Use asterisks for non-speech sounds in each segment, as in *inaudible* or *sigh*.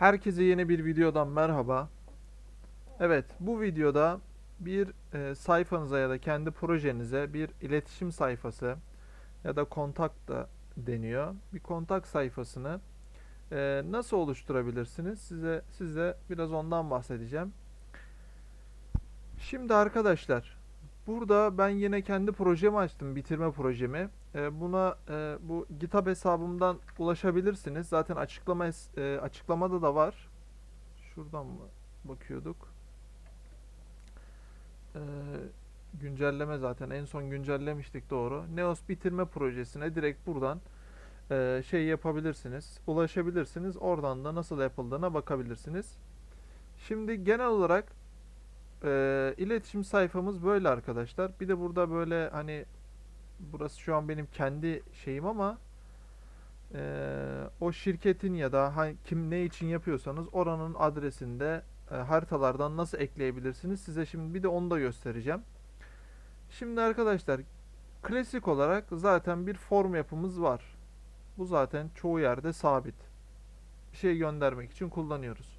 Herkese yeni bir videodan merhaba. Evet, bu videoda bir e, sayfanıza ya da kendi projenize bir iletişim sayfası ya da kontak da deniyor. Bir kontak sayfasını e, nasıl oluşturabilirsiniz? Size size biraz ondan bahsedeceğim. Şimdi arkadaşlar, burada ben yine kendi projemi açtım, bitirme projemi. E, buna e, bu GitHub hesabımdan ulaşabilirsiniz. Zaten açıklama e, açıklamada da var. Şuradan mı bakıyorduk? E, güncelleme zaten en son güncellemiştik doğru. Neos bitirme projesine direkt buradan e, şey yapabilirsiniz, ulaşabilirsiniz. Oradan da nasıl yapıldığına bakabilirsiniz. Şimdi genel olarak e, iletişim sayfamız böyle arkadaşlar. Bir de burada böyle hani burası şu an benim kendi şeyim ama eee, o şirketin ya da ha- kim ne için yapıyorsanız oranın adresinde e, haritalardan nasıl ekleyebilirsiniz size şimdi bir de onu da göstereceğim. Şimdi arkadaşlar klasik olarak zaten bir form yapımız var. Bu zaten çoğu yerde sabit. Bir şey göndermek için kullanıyoruz.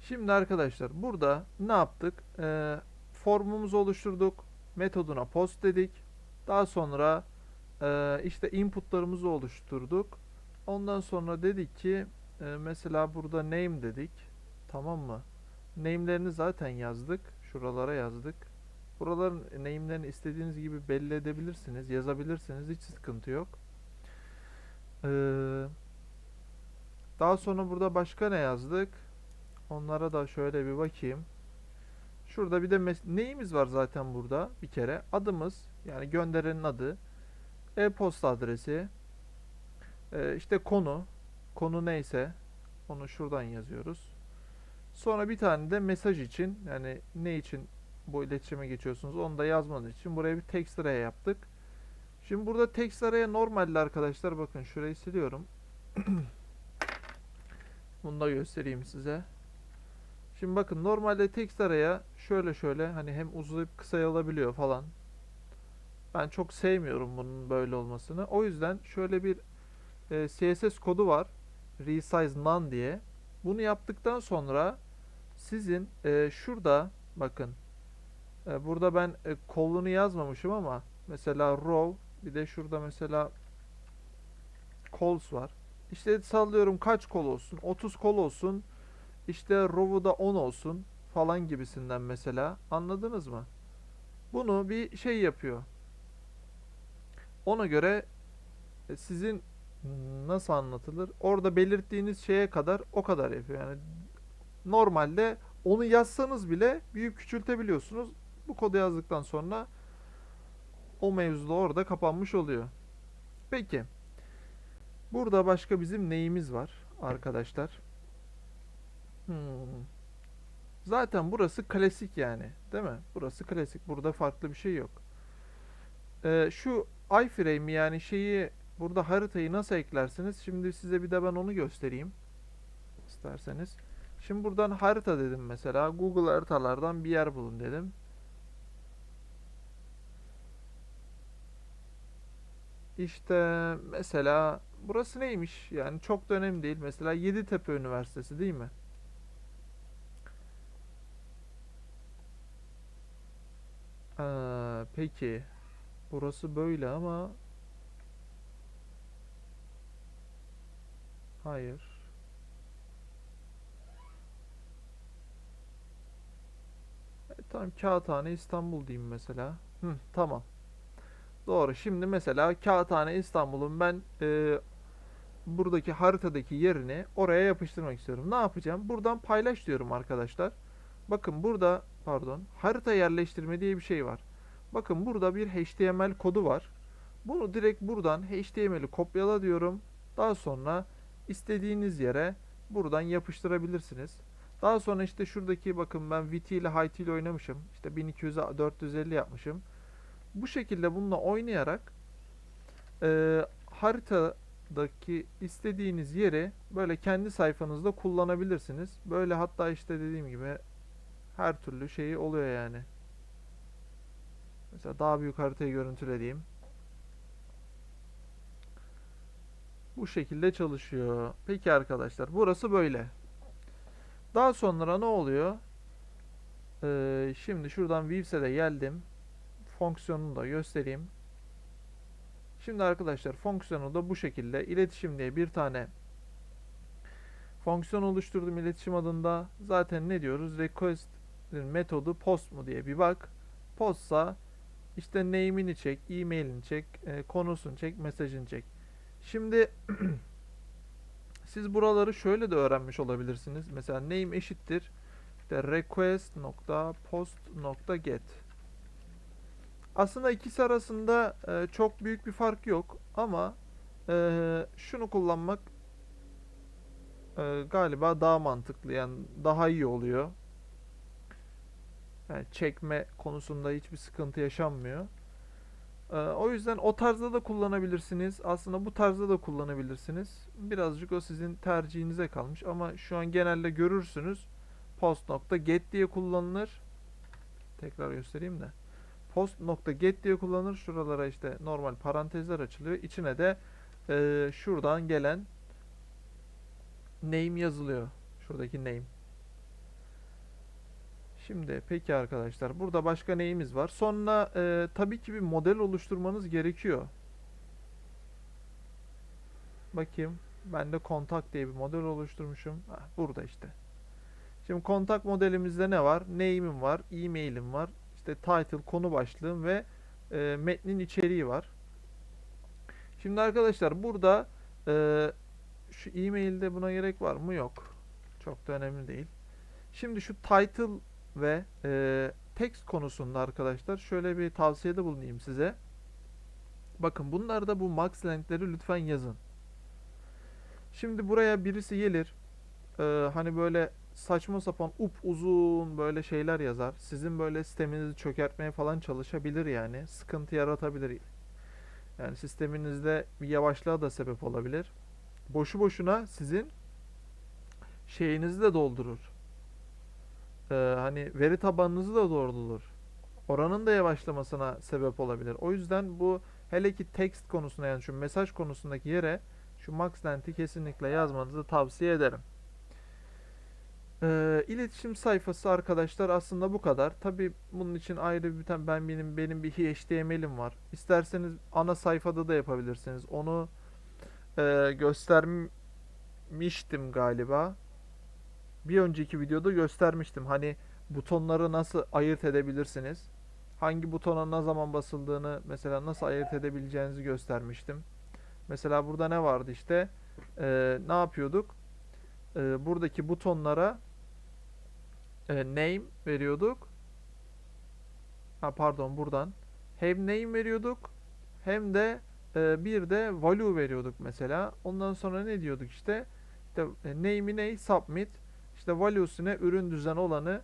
Şimdi arkadaşlar burada ne yaptık? Eee formumuzu oluşturduk metoduna post dedik. Daha sonra e, işte inputlarımızı oluşturduk. Ondan sonra dedik ki e, mesela burada name dedik. Tamam mı? Name'lerini zaten yazdık. Şuralara yazdık. Buraların name'lerini istediğiniz gibi belli edebilirsiniz. Yazabilirsiniz. Hiç sıkıntı yok. Ee, daha sonra burada başka ne yazdık? Onlara da şöyle bir bakayım. Şurada bir de neyimiz var zaten burada bir kere? Adımız yani gönderenin adı, e-posta adresi, e, işte konu, konu neyse onu şuradan yazıyoruz. Sonra bir tane de mesaj için yani ne için bu iletişime geçiyorsunuz onu da yazmanız için buraya bir text array yaptık. Şimdi burada text array'e normalde arkadaşlar bakın şurayı siliyorum. *clears throat* Bunu da göstereyim size. Şimdi bakın normalde text araya şöyle şöyle hani hem uzayıp kısalabiliyor falan. Ben çok sevmiyorum bunun böyle olmasını. O yüzden şöyle bir e, CSS kodu var. Resize none diye. Bunu yaptıktan sonra sizin e, şurada bakın e, burada ben e, kolunu yazmamışım ama mesela row bir de şurada mesela cols var. İşte sallıyorum kaç kol olsun? 30 kol olsun. İşte row'u da 10 olsun falan gibisinden mesela. Anladınız mı? Bunu bir şey yapıyor. Ona göre e, sizin nasıl anlatılır? Orada belirttiğiniz şeye kadar o kadar yapıyor. Yani normalde onu yazsanız bile büyük küçültebiliyorsunuz. Bu kodu yazdıktan sonra o mevzu da orada kapanmış oluyor. Peki. Burada başka bizim neyimiz var arkadaşlar? Hmm. Zaten burası klasik yani, değil mi? Burası klasik. Burada farklı bir şey yok. Ee, şu iframe yani şeyi burada haritayı nasıl eklersiniz? Şimdi size bir de ben onu göstereyim. isterseniz. Şimdi buradan harita dedim mesela. Google haritalardan bir yer bulun dedim. İşte mesela burası neymiş? Yani çok da önemli değil. Mesela Yeditepe Üniversitesi değil mi? Peki. Burası böyle ama hayır. E, tamam Kağıthane İstanbul diyeyim mesela. Hı, tamam. Doğru. Şimdi mesela Kağıthane İstanbul'un ben e, buradaki haritadaki yerini oraya yapıştırmak istiyorum. Ne yapacağım? Buradan paylaş diyorum arkadaşlar. Bakın burada pardon harita yerleştirme diye bir şey var. Bakın burada bir HTML kodu var. Bunu direkt buradan HTML'i kopyala diyorum. Daha sonra istediğiniz yere buradan yapıştırabilirsiniz. Daha sonra işte şuradaki bakın ben VT ile HT ile oynamışım. İşte 1200'e 450 yapmışım. Bu şekilde bununla oynayarak e, haritadaki istediğiniz yeri böyle kendi sayfanızda kullanabilirsiniz. Böyle hatta işte dediğim gibi her türlü şeyi oluyor yani. Mesela daha büyük haritayı görüntülediğim. Bu şekilde çalışıyor. Peki arkadaşlar burası böyle. Daha sonra ne oluyor? Ee, şimdi şuradan Views'e de geldim. Fonksiyonunu da göstereyim. Şimdi arkadaşlar fonksiyonu da bu şekilde iletişim diye bir tane fonksiyon oluşturdum iletişim adında. Zaten ne diyoruz? Request metodu post mu diye bir bak. Postsa işte name'ini çek, e-mailini çek, e, konusunu çek, mesajını çek. Şimdi *clears throat* siz buraları şöyle de öğrenmiş olabilirsiniz. Mesela name eşittir işte request.post.get Aslında ikisi arasında e, çok büyük bir fark yok ama e, şunu kullanmak e, galiba daha mantıklı yani daha iyi oluyor. Yani çekme konusunda hiçbir sıkıntı yaşanmıyor. Ee, o yüzden o tarzda da kullanabilirsiniz. Aslında bu tarzda da kullanabilirsiniz. Birazcık o sizin tercihinize kalmış ama şu an genelde görürsünüz post.get diye kullanılır. Tekrar göstereyim de. Post.get diye kullanılır. Şuralara işte normal parantezler açılıyor. İçine de e, şuradan gelen name yazılıyor. Şuradaki name. Şimdi peki arkadaşlar burada başka neyimiz var? Sonra e, tabii ki bir model oluşturmanız gerekiyor. Bakayım. Ben de kontak diye bir model oluşturmuşum. Hah, burada işte. Şimdi kontak modelimizde ne var? Name'im var, e-mail'im var, işte title, konu başlığım ve e, metnin içeriği var. Şimdi arkadaşlar burada e, şu e-mail'de buna gerek var mı? Yok. Çok da önemli değil. Şimdi şu title ve e, text konusunda arkadaşlar şöyle bir tavsiyede bulunayım size. Bakın bunlarda bu max length'leri lütfen yazın. Şimdi buraya birisi gelir. e, hani böyle saçma sapan up uzun böyle şeyler yazar. Sizin böyle sisteminizi çökertmeye falan çalışabilir yani. Sıkıntı yaratabilir. Yani sisteminizde bir yavaşlığa da sebep olabilir. Boşu boşuna sizin şeyinizi de doldurur. Ee, hani veri tabanınızı da doldurur. Oranın da yavaşlamasına sebep olabilir. O yüzden bu hele ki text konusunda yani şu mesaj konusundaki yere şu max length'i kesinlikle yazmanızı tavsiye ederim. Ee, iletişim sayfası arkadaşlar aslında bu kadar. Tabi bunun için ayrı bir tane ben benim benim bir HTML'im var. İsterseniz ana sayfada da yapabilirsiniz. Onu e, göstermiştim galiba. Bir önceki videoda göstermiştim. Hani butonları nasıl ayırt edebilirsiniz? Hangi butona ne zaman basıldığını mesela nasıl ayırt edebileceğinizi göstermiştim. Mesela burada ne vardı işte? Ee, ne yapıyorduk? Ee, buradaki butonlara e, name veriyorduk. Ha pardon buradan. Hem name veriyorduk hem de e, bir de value veriyorduk mesela. Ondan sonra ne diyorduk işte? İşte e, name'i ne? Submit. İşte value'sine ürün düzen olanı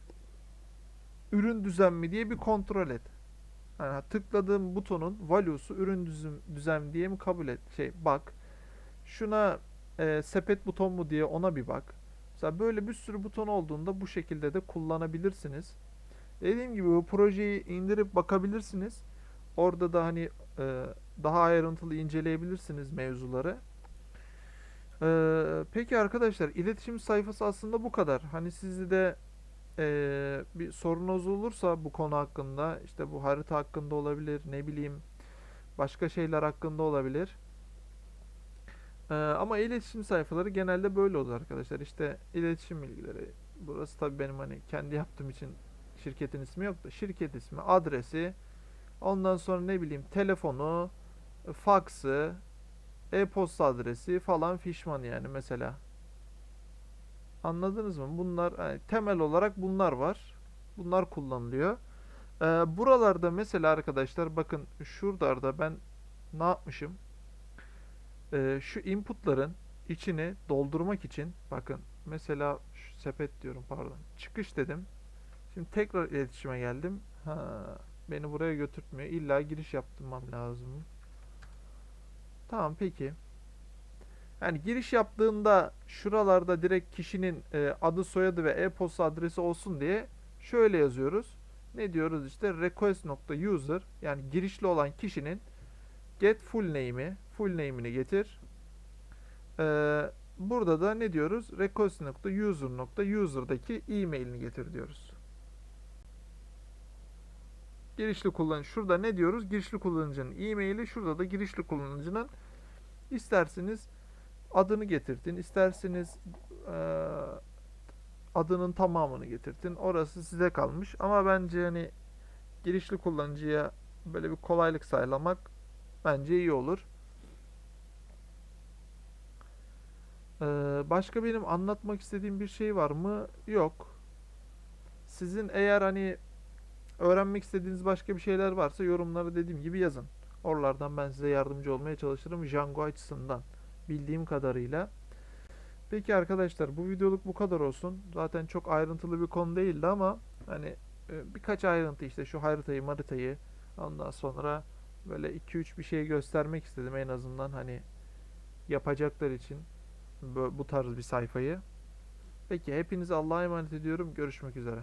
ürün düzen mi diye bir kontrol et. Yani tıkladığım butonun value'su ürün düzen, diye mi kabul et? Şey bak. Şuna e, sepet buton mu diye ona bir bak. Mesela böyle bir sürü buton olduğunda bu şekilde de kullanabilirsiniz. Dediğim gibi bu projeyi indirip bakabilirsiniz. Orada da hani e, daha ayrıntılı inceleyebilirsiniz mevzuları. Ee, peki arkadaşlar iletişim sayfası aslında bu kadar. Hani sizde de ee, bir sorunuz olursa bu konu hakkında işte bu harita hakkında olabilir ne bileyim başka şeyler hakkında olabilir. Ee, ama iletişim sayfaları genelde böyle olur arkadaşlar. İşte iletişim bilgileri. Burası tabii benim hani kendi yaptığım için şirketin ismi yok da şirket ismi, adresi, ondan sonra ne bileyim telefonu, faksı, e-posta adresi falan fişman yani mesela. Anladınız mı? Bunlar yani temel olarak bunlar var. Bunlar kullanılıyor. Ee, buralarda mesela arkadaşlar bakın şuralarda ben ne yapmışım? Ee, şu inputların içini doldurmak için bakın mesela şu sepet diyorum pardon. Çıkış dedim. Şimdi tekrar iletişime geldim. Ha, beni buraya götürtmüyor. İlla giriş yaptırmam lazım. Tamam peki. Yani giriş yaptığında şuralarda direkt kişinin e, adı soyadı ve e-posta adresi olsun diye şöyle yazıyoruz. Ne diyoruz işte request.user yani girişli olan kişinin get full name'i full name'ini getir. Ee, burada da ne diyoruz? request.user.user'daki e-mailini getir diyoruz. Girişli kullanıcı. Şurada ne diyoruz? Girişli kullanıcının e-maili. Şurada da girişli kullanıcının isterseniz adını getirtin, isterseniz eee, adının tamamını getirtin. Orası size kalmış. Ama bence hani girişli kullanıcıya böyle bir kolaylık sağlamak bence iyi olur. Eee, başka benim anlatmak istediğim bir şey var mı? Yok. Sizin eğer hani öğrenmek istediğiniz başka bir şeyler varsa yorumlara dediğim gibi yazın. Oralardan ben size yardımcı olmaya çalışırım Django açısından bildiğim kadarıyla. Peki arkadaşlar bu videoluk bu kadar olsun. Zaten çok ayrıntılı bir konu değildi ama hani e, birkaç ayrıntı işte şu haritayı maritayı ondan sonra böyle 2-3 bir şey göstermek istedim en azından hani yapacaklar için bu, tarz bir sayfayı. Peki hepinizi Allah'a emanet ediyorum. Görüşmek üzere.